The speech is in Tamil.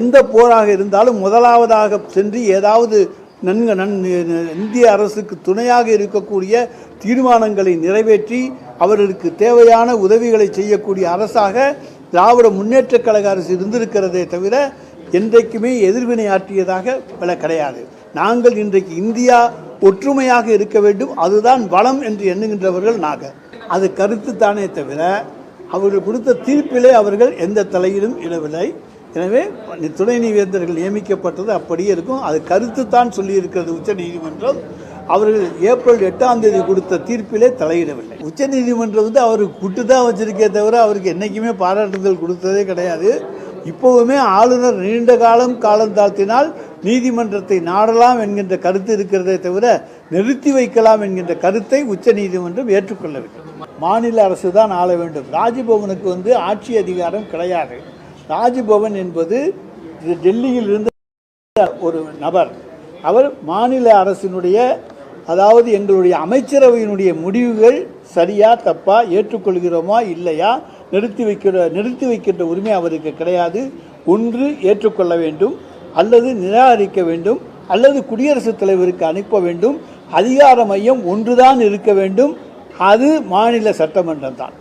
எந்த போராக இருந்தாலும் முதலாவதாக சென்று ஏதாவது நன்கு நன் இந்திய அரசுக்கு துணையாக இருக்கக்கூடிய தீர்மானங்களை நிறைவேற்றி அவர்களுக்கு தேவையான உதவிகளை செய்யக்கூடிய அரசாக திராவிட முன்னேற்றக் கழக அரசு இருந்திருக்கிறதே தவிர என்றைக்குமே எதிர்வினை ஆற்றியதாக பல கிடையாது. நாங்கள் இன்றைக்கு இந்தியா ஒற்றுமையாக இருக்க வேண்டும். அதுதான் வளம் என்று எண்ணுகின்றவர்கள் நாங்கள் அது கருத்து தானே தவிர அவர்கள் கொடுத்த தீர்ப்பிலே அவர்கள் எந்த தலையிலும் இடவில்லை. எனவே துணை நீதிபதிகள் நியமிக்கப்பட்டது அப்படியே இருக்கும். அது கருத்து தான் சொல்லியிருக்கிறது உச்ச நீதிமன்றம் அவர்கள் ஏப்ரல் எட்டாம் தேதி கொடுத்த தீர்ப்பிலே தலையிடவில்லை. உச்ச நீதிமன்றம் வந்து அவருக்கு குட்டு தான் வச்சிருக்கே தவிர அவருக்கு என்றைக்குமே பாராட்டுதல் கொடுத்ததே கிடையாது. இப்போவுமே ஆளுநர் நீண்ட காலம் காலம் தாழ்த்தினால் நீதிமன்றத்தை நாடலாம் என்கின்ற கருத்து இருக்கிறதே தவிர நிறுத்தி வைக்கலாம் என்கின்ற கருத்தை உச்ச நீதிமன்றம் ஏற்றுக்கொள்ளவில்லை. மாநில அரசு தான் ஆள வேண்டும். ராஜ்பவனுக்கு வந்து ஆட்சி அதிகாரம் கிடையாது. ராஜ்பவன் என்பது டெல்லியில் இருந்த ஒரு நபர். அவர் மாநில அரசினுடைய அதாவது எங்களுடைய அமைச்சரவையினுடைய முடிவுகள் சரியா தப்பா ஏற்றுக்கொள்கிறோமா இல்லையா நிறுத்தி வைக்கிற நிறுத்தி வைக்கின்ற உரிமை அவருக்கு கிடையாது. ஒன்று ஏற்றுக்கொள்ள வேண்டும் அல்லது நிராகரிக்க வேண்டும் அல்லது குடியரசுத் தலைவருக்கு அனுப்ப வேண்டும். அதிகார மையம் ஒன்றுதான் இருக்க வேண்டும். அது மாநில சட்டமன்றம் தான்